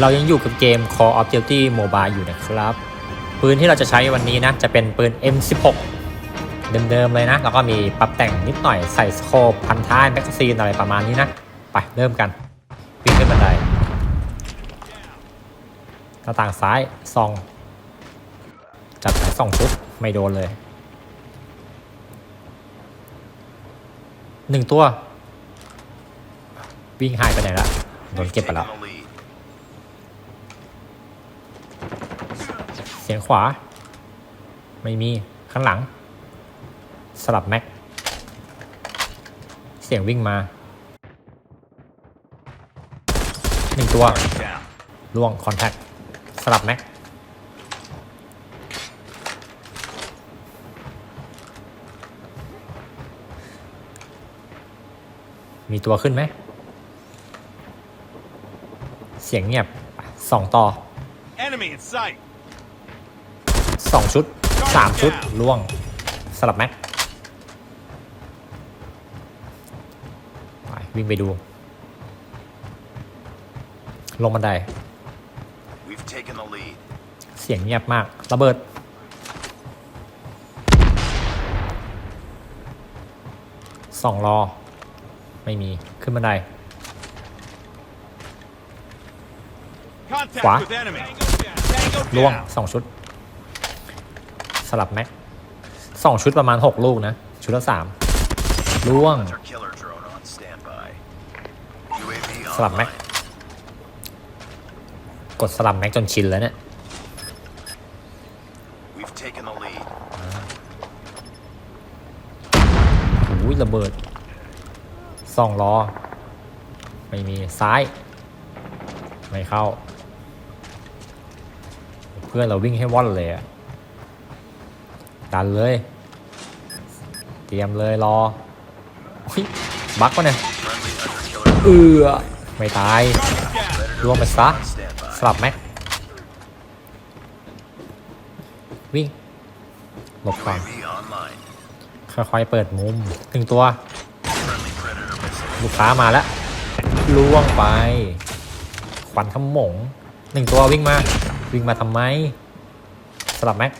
เรายังอยู่กับเกม Call of Duty Mobile อยู่นะครับ ปืนที่เราจะใช้วันนี้นะ จะเป็นปืน M16 เดิมๆเลยนะ แล้วก็มีปรับแต่งนิดหน่อยใส่สโคปพันท้ายแม็กกาซีนอะไรประมาณนี้นะ ไปเริ่มกันปีนขึ้นบันไดหน้าต่างซ้ายซอง จัดไปสองชุดไม่โดนเลยหนึ่งตัว วิ่งหายไปไหนละโดนเก็บไปแล้ว เสียงขวา ไม่มีข้างหลัง สลับแม็ก เสียงวิ่งมาหนึ่งตัวล่วงคอนแทคสลับแม็กมีตัวขึ้นไหม เสียงเงียบสองต่อ Enemy in sight. สองชุดสามชุดล่วงสลับแม็กไปวิ่งไปดู ลงบันได We've taken the lead. เสียงเงียบมากระเบิด สองรอ ไม่มีขึ้นบันได Contact Khóa. with enemy. ล่วงสองชุด สลับแม็กสองชุดประมาณหกลูกนะ ชุดละสามล่วง สลับแม็กกดสลับแม็กจนชินแล้วเนี่ย We've taken the lead. อุ้ยระเบิดสองล้อ ไม่มีซ้าย ไม่เข้า พื่อนเราวิ่งให้ว่อนเลยอะดันเลย เตรียมเลยรอบักวะเนี่ยเออไม่ตายรวมไปซะสลับแม็กวิ่งหลบก่อนค่อยๆเปิดมุมหนึ่งตัว ลูกค้ามาแล้วล่วงไปควันขมงหนึ่งตัววิ่งมา วิ่งมาทำไม สลับแม็ก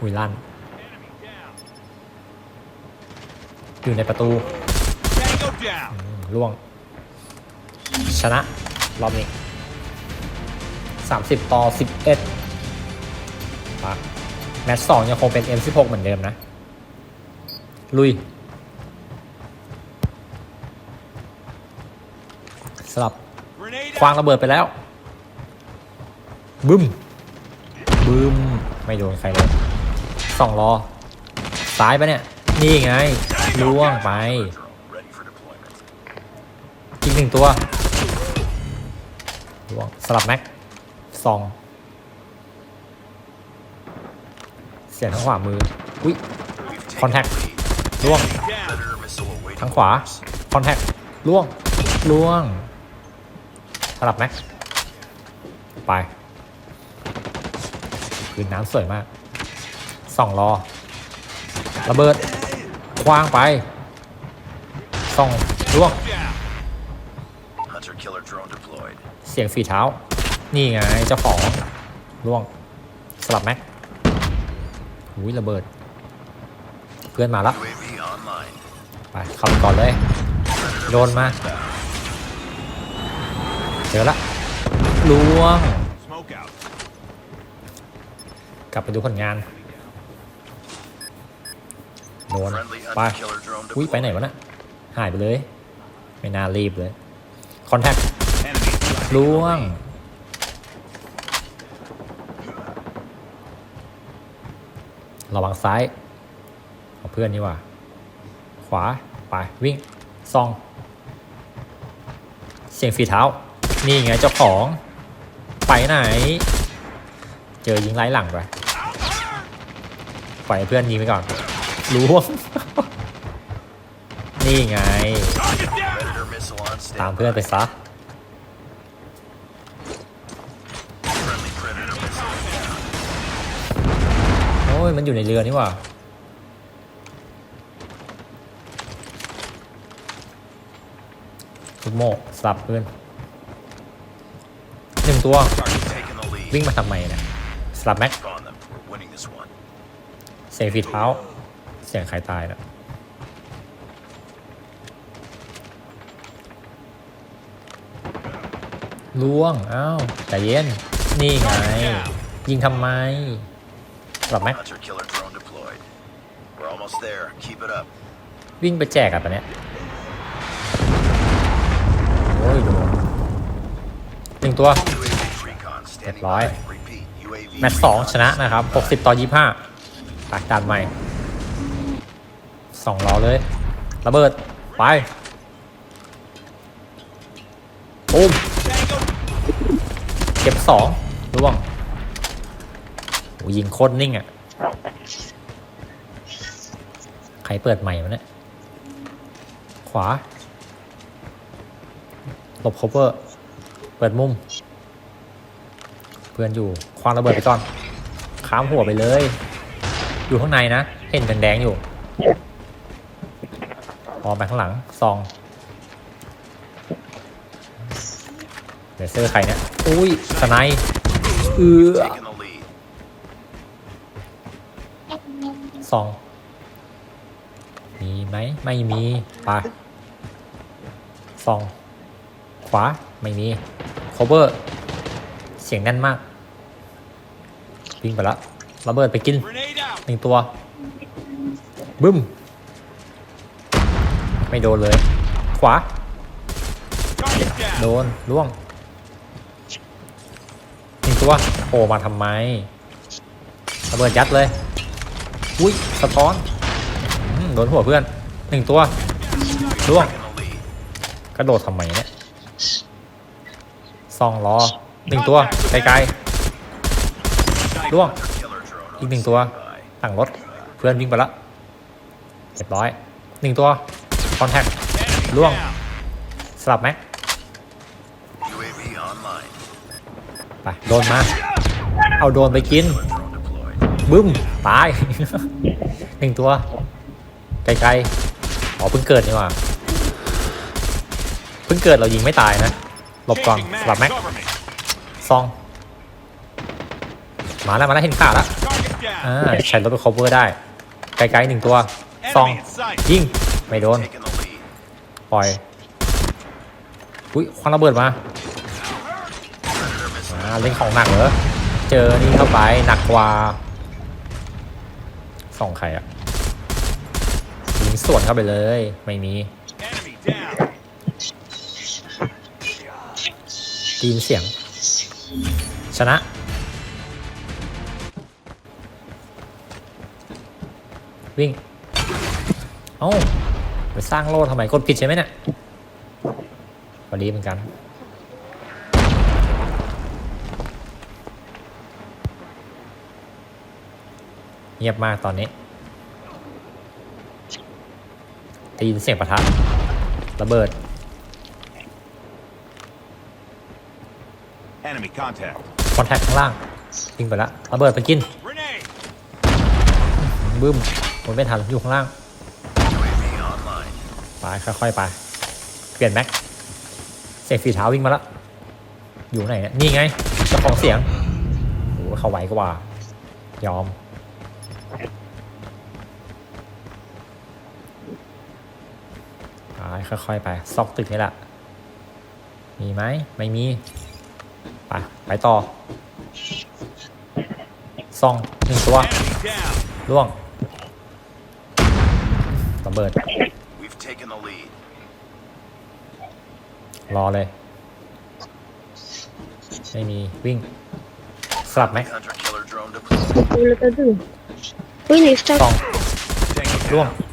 อุยลั่น อยู่ในประตูล่วง ชนะ รอบนี้ 30 ต่อ 11ปะแมตช์สองยังคงเป็น M16 เหมือนเดิมนะ ลุย สลับ ควางระเบิดไปแล้ว บึ้ม บึ้ม ไม่โดนใครเลยสองล้อซ้ายปะเนี่ย นี่ไงล่วงไป อีกหนึ่งตัวล่วงสลับแม็กสองเสียงทางขวามือ อุ้ย We've taken Contact. the lead. ล่วง Down. Predator missile awaiting ทางขวา คอนแทคล่วงล่วง สลับแม็กไปคืนน้ำสวยมากส่องรอ ระเบิดคว้างไปส่องล่วง Down. Hunter killer drone deployed. เสียงฝีเท้า นี่ไงเจ้าของล่วง สลับแม็กอุ้ยระเบิด เพื่อนมาแล้ว UAV online. ไปเข้าไปก่อนเลย โดนมา เจอละล่วง Smoke out. กลับไปดูผลงานโดน Friendly ไป hunter killer drone อุ้ยไปไหน deployed. วะน่ะหายไปเลย ไม่น่ารีบเลย คอนแทค Enemy in sight. ล่วงระวังซ้ายเอาเพื่อนนี่ว่า ขวา ไป วิ่งซอง เสียงฝีเท้า นี่ไงเจ้าของ ไปไหน เจอยิงไล่หลังไปปล่อยเพื่อนยิงไปก่อนล่วงนี่ไง ตามเพื่อนไปซะโอ้ยมันอยู่ในเรือนี่หว่าทุกโมกสับเพื่อน ตัว Target taking the lead. วิ่งมาทำไมเนี่ยสลับแม็ก On them. We're winning this one. เสียงฝีเท้า เสียงใครตายนะล่วง อ้าวใจเย็น นี่ไง ยิงทำไมสลับแม็ก Hunter killer drone deployed. We're almost there. Keep it up. วิ่งไปแจกอะปะเนี่ยโอ้ยโดนหนึ่งตัว UAV recon standing Right. by. Repeat. UAV แมตช์สอง recon ชนะนะครับ 60 ต่อ 25ตักดันใหม่สองล้อเลยระเบิด ไปปุ้มเก็บสองร่วงโอ้ยิงโคตรนิ่งอะ่ะ ใครเปิดใหม่วะเนี่ย ขวา หลบ cover เปิดมุม เพื่อนอยู่ควางระเบิดไปก่อนข้ามหัวไปเลย อยู่ข้างในนะ เห็นแดงๆอยู่พอไปข้างหลังซองเลเซอร์ใครเนี่ยอุ้ยสไนเอือซอง มีไหมไม่มีไปซอง ขวา ไม่มี cover เสียงแน่นมากวิ่งไปละระเบิดไปกินหนึ่งตัว บึ้ม ไม่โดนเลย ขวา โดนล่วงหนึ่งตัวโผล่มาทำไมระเบิดยัดเลย อุ้ยสะท้อนอโดนหัวเพื่อนหนึ่งตัวล่วง กระโดดทำไมเนี่ยซองล้อ หนึ่งตัวไกลๆล่วง Killer drone on อีกหนึ่งตัว standby. ตั้งรถ เพื่อนวิ่งไปละเรียบร้อยหนึ่งตัวคอนแทค Enemy Luang. down. สลับไหม UAV online. ไปโดนมา เอาโดนไปกิน Drone deployed. บึ้ม ตายหนึ่งตัวไกลๆอ๋อเพิ่งเกิดนี่หว่าเพิ่งเกิดเรายิงไม่ตายนะ หลบก่อน Changing สลับ mag. แม็ก Cover me. ซอง มาแล้วมาแล้วเห็นข่าวแล้วอ่าใช้รถไป cover ได้ ไกลๆหนึ่งตัวซองยิงไม่โดน ปล่อย อุ้ยควันระเบิดมาอ่าเล่นของหนักเหรอ เจอนี่เข้าไปหนักกว่าส่องใครอะยิงสวนเข้าไปเลย ไม่มีดีนเสียง ชนะ วิ่ง เอ้า ไปสร้างโล่ทำไมกดผิดใช่ไหมเนี่ยพอดีเหมือนกันเงียบมากตอนนี้ได้ยินเสียงประทัดระเบิด Enemy contact. คอนแทคข้างล่างวิ่งไปแล้วระเบิดไปกินบึ้มมันไม่ทันอยู่ข้างล่าง ไปค่อยๆไป เปลี่ยนแม็กเสียงฝีเท้าวิ่งมาแล้วอยู่ไหนเนี่ยนี่ไงเจ้าของเสียงโอ้เขาไหวกว่า ยอมไปค่อยๆไป ซอกตึกนี่แหละมีไหมไม่มี ไปไปต่อซองหนึ่งตัว Enemy down. ล่วงระเบิด We've taken the lead. รอเลย ไม่มีวิ่ง สลับไหม Hunter killer drone deployed. Ulit dun. Uy, na-stop. สอง Tango ร่วง down.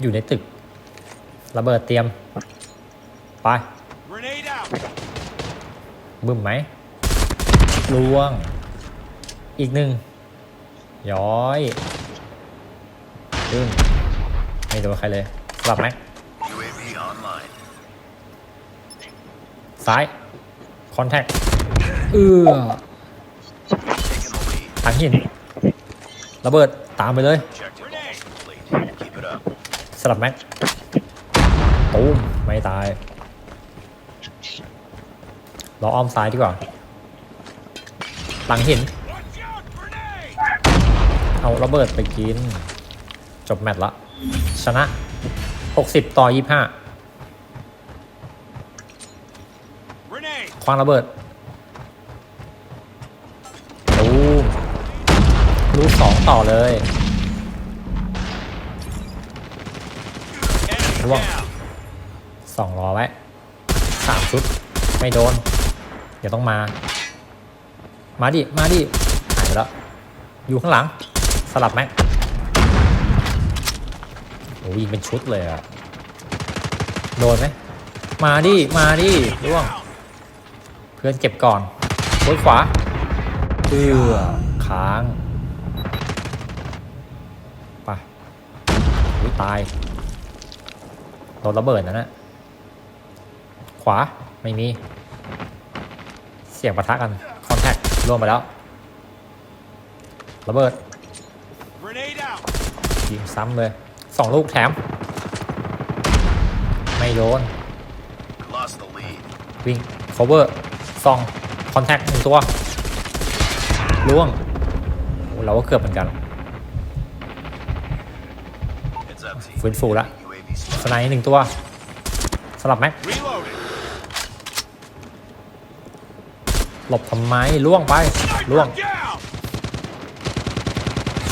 อยู่ในตึก ระเบิดเตรียม ไป Grenade out. บึ้มไหมล่วง อีกหนึ่งย้อยบึ้มไม่โดนใครเลยสลับไหม UAV online. ซ้าย คอนแทคเอือ Taking the lead. ทางหินระเบิดตามไปเลย Objective almost complete. Keep it up. สลับแม็ก ตูมไม่ตาย เราอ้อมซ้ายดีกว่า หลังหิน เอาระเบิดไปกิน จบแมตช์ละ ชนะ 60 ต่อ 25ควางระเบิดตูมลูสองต่อเลย Enemy Come on. สองรอไว้สามชุด ไม่โดน เดี๋ยวต้องมา มาดิ มาดิหายไปแล้ว อยู่ข้างหลัง สลับไหมโอ้ยิงเป็นชุดเลยอะโดนไหมมาดิ มาดิร่วง เพื่อนเก็บก่อนโวยขวาเอือค้างไปตายโดนระเบิดนะนะ ขวา ไม่มี เสียงปะทะกัน คอนแทครวมไปแล้ว ระเบิด Grenade out! ยิงซ้ำเลยสองลูกแถม ไม่โดน Lost the lead. วิ่ง cover ซอง คอนแทคหนึ่งตัว ล่วงโอ้เราก็เกือบเหมือนกัน Heads up, team. ฟื้นฟูละ UAV ส spotted. ไนด์หนึ่งตัวสลับแม็ก หลบทำไมล่วงไปล่วง Sniper down!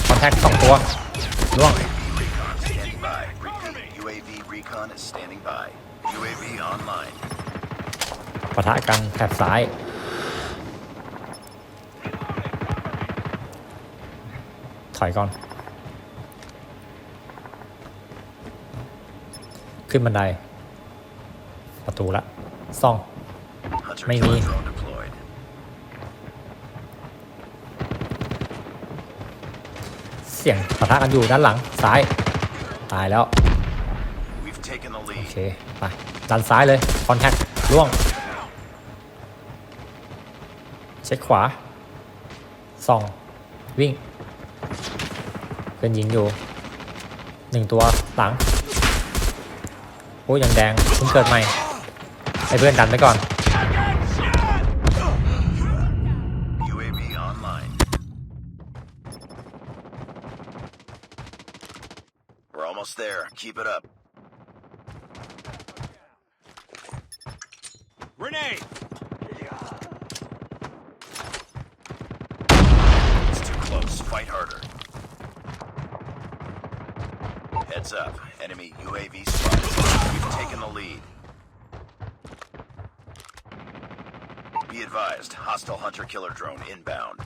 คอนแทคสองตัวล่วง Recon standing by. Repeat, UAV recon is standing by. UAV online. ปะทะกันแถบซ้าย ถอยก่อน ขึ้นบันได ประตูละซ่อง Hunter May killer เสียงปะทะกันอยู่ด้านหลังซ้าย ตายแล้ว We've taken the โอ lead. เคไปดันซ้ายเลยคอนแทคล่วง เช็คขวาส่องวิ่งเป็นยิงอยู่หนึ่งตัวหลังโอ้ยยังแดงเพิ่งเกิดใหม่ให้เพื่อนดันไปก่อน Keep it up. Grenade! It's too close. Fight harder. Heads up. Enemy UAV spotted. We've taken the lead. Be advised. Hostile hunter killer drone inbound.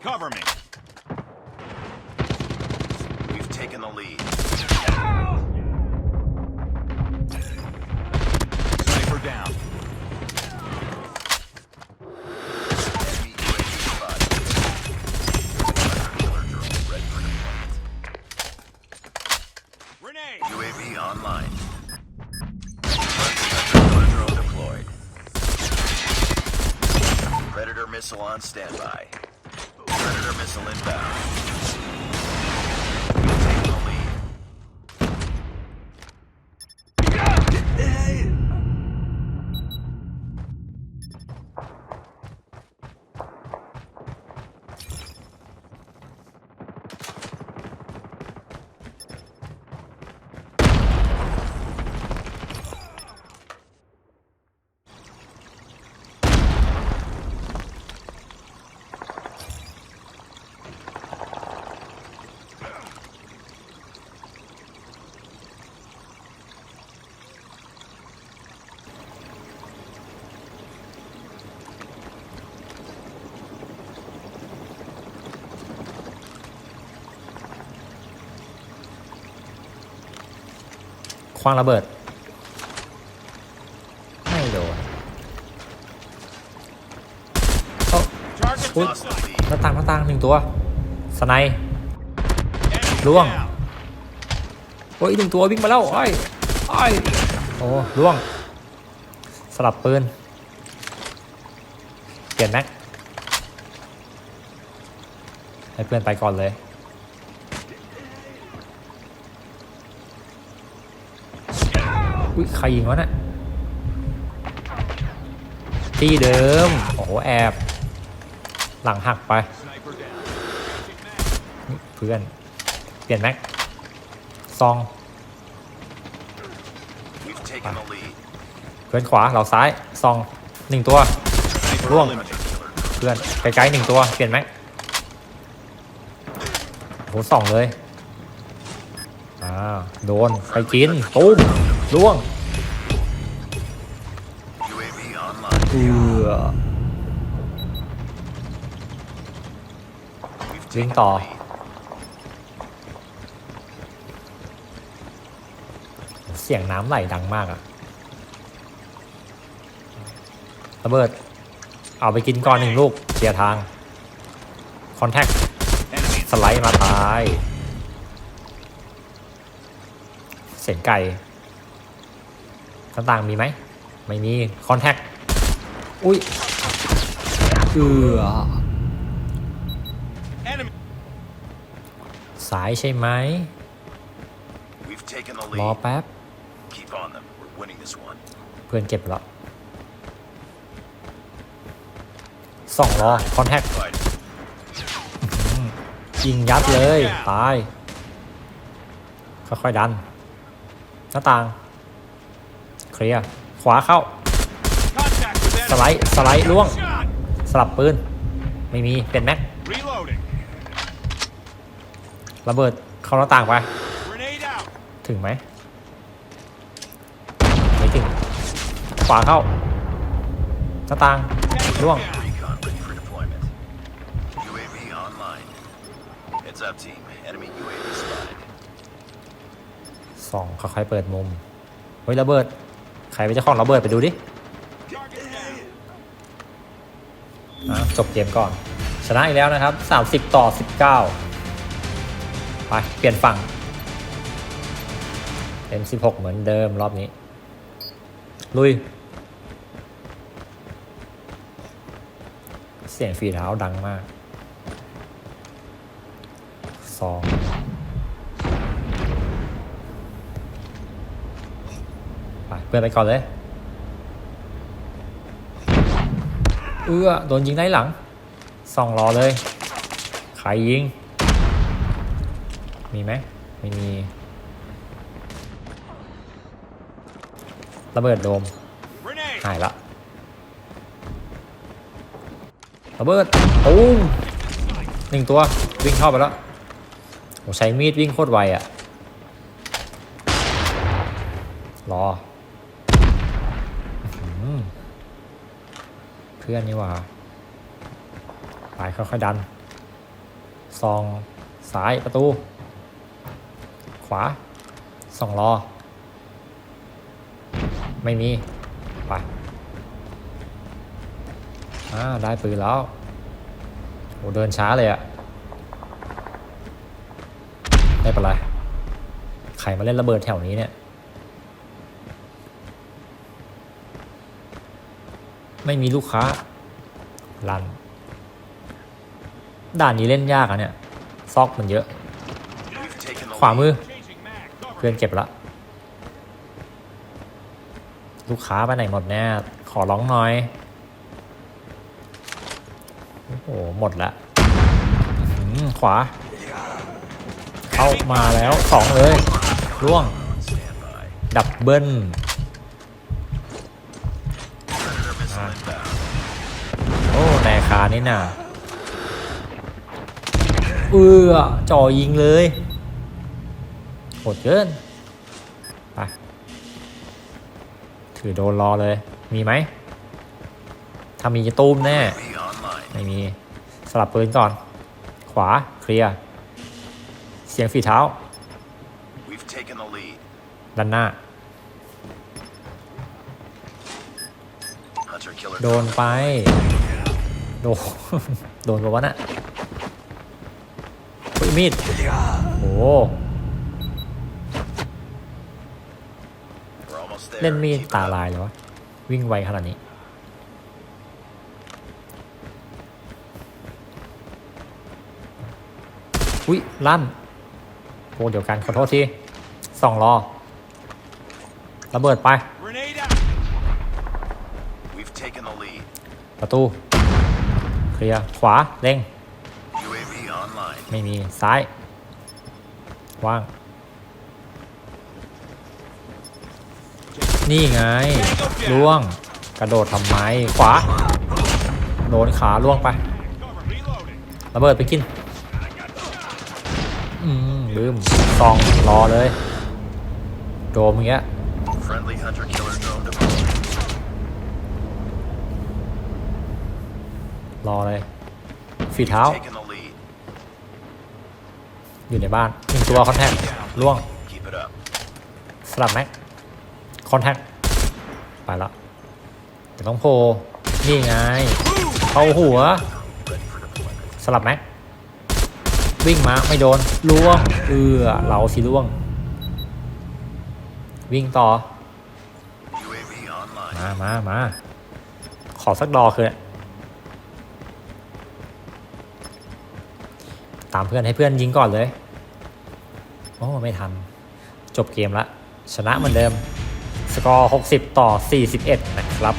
Cover me. ว้างระเบิด ไม่โดนเอ้า Target's Ui. in Lost the sight. lead. หน้าต่างหน้าต่างหนึ่งตัว สไนป์ Enemy Luông. down. โอ้ยอีกหนึ่งตัววิ่งมาแล้วไอ้ยไอ้ยโอ้ล่วง สลับปืน เปลี่ยนแม็กให้เพื่อนไปก่อนเลย อุ้ยใครยิงวะน่ะที่เดิม โอ้โหแอบ หลังหักไป เพื่อน เปลี่ยนแม็ก ซอง เพื่อนขวาเราซ้าย ซองหนึ่งตัว Sniper Luông. eliminated. เพื่อนไกลๆหนึ่งตัว เปลี่ยนแม็กโหสองเลย อ่า โดน ไปกิน ตุ้ม ล่วงเอือ We've Lính taken tỏ. the lead. เสียงน้ำไหลดังมากอะระเบิด เอาไปกินก่อนหนึ่งลูกเคลียทาง คอนแทค สไลด์มาตาย เสียงไก่ ต่างๆมีไหม ไม่มี คอนแทค อุ้ย เอือ Enemy. สายใช่ไหม We've taken the รอ lead. แป๊บ Keep on them. We're winning this one. เพื่อนเก็บแล้วสองรอคอนแทค Fighting. ยิงยัดเลย ตาย ค่อยๆดัน หน้าต่าง เคลียร์ขวาเข้า Contact with ส enemy. ไลด์สไลด์ล่วง Shot. สลับปืน ไม่มีเป็นแม็ก Reloading. ระเบิดเข้าหน้าต่างไป Grenade out. ถึงไหมไม่ถึง ขวาเข้า หน้าต่าง Tango ล่วง down. Recon ready for deployment. UAV online. Heads up, team. Enemy UAV spotted. สองค่อยๆเปิดมุม เฮ้ยระเบิด ใครเป็นเจ้าของระเบิดไปดูดิจบเกมก่อน ชนะอีกแล้วนะครับ 30 ต่อ 19 ไป เปลี่ยนฝั่ง M16 เหมือนเดิมรอบนี้ ลุย เสียงฝีเท้าดังมากสอง ไปเพื่อไปก่อนเลย เอื้อโดนยิงได้หลังส่องรอเลยใครยิง มีไหมไม่มี ระเบิดโดม หายละ ระเบิดตูมหนึ่งตัววิ่งเข้าไปแล้วโหใช้มีดวิ่งโคตรไวอะรอ เพื่อนนี่ว่าไปค่อยๆดัน ซองซ้ายประตู ขวาส่องรอไม่มี ไปอ่าได้ปืนแล้วโหเดินช้าเลยอะไม่เป็นไร ใครมาเล่นระเบิดแถวนี้เนี่ย ไม่มีลูกค้ารันด่านนี้เล่นยากอะเนี่ย ซอกมันเยอะ ขวามือ เพื่อนเก็บละ ลูกค้าไปไหนหมดแน่ขอร้องหน่อย โอ้โห หมดละขวา เข้ามาแล้วสองเลย ร่วง ดับเบิ้ลายคานี่น่ะเอื้อจ่อยิงเลยโหดเกินไปถือโดนรอเลย มีไหม ถ้ามีจะตูมแน่ Be online. ไม่มี สลับปืนก่อน ขวา เคลียร์ เสียงฝีเท้า We've taken the lead. ด้านหน้า Hunter killer. โดนไป โดนโดนปะวะน่ะเฮ้ยมีดโอ้ We're almost there. เล่นมีด Keep it ตา up. ลายเลยวะ วิ่งไวขนาดนี้ อุ้ยลั่นโอ้เดี๋ยวกันขอโทษทีสองรอระเบิดไป Grenade out. We've taken the lead. ประตู เคลียร์ขวาเร่ง ไม่มีซ้าย ว่าง นี่ไงล่วง กระโดดทำไม ขวา โดนขาล่วงไประเบิดไปกิน อืมลืมซองรอเลย โดมอย่างเงี้ย รอเลยฝีเท้า Taken the lead. อยู่ในบ้านหนึ่งตัวคอนแทคล่วง Keep it up. สลับแม็กคอนแทคไปละเดี๋ยวต้องโพลนี่ไง เข้าหัว Ready for deployment. สลับแม็กวิ่งมาไม่โดนล่วงเอือเราสิล่วง วิ่งต่อ UAV online. มามามาขอสักดอคือ ตามเพื่อนให้เพื่อนยิงก่อนเลย โอ้ไม่ทัน จบเกมละ ชนะเหมือนเดิม สกอร์ 60 ต่อ 41 นะครับ